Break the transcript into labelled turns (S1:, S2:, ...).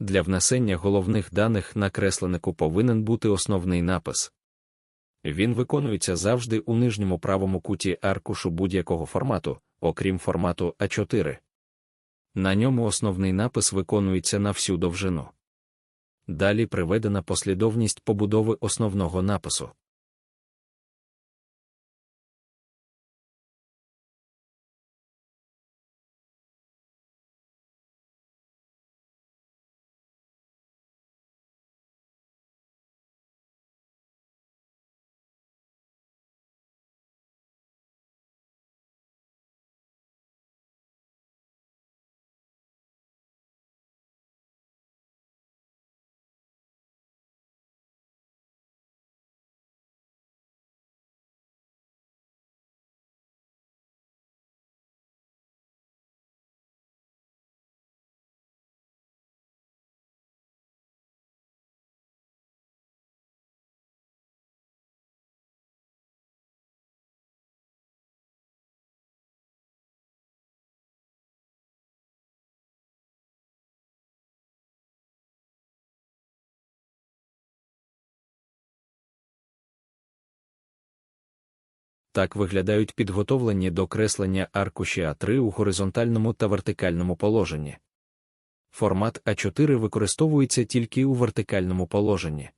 S1: Для внесення головних даних на кресленику повинен бути основний напис. Він виконується завжди у нижньому правому куті аркушу будь-якого формату, окрім формату А4. На ньому основний напис виконується на всю довжину. Далі приведена послідовність побудови основного напису. Так виглядають підготовлені до креслення аркуші А3 у горизонтальному та вертикальному положенні. Формат А4 використовується тільки у вертикальному положенні.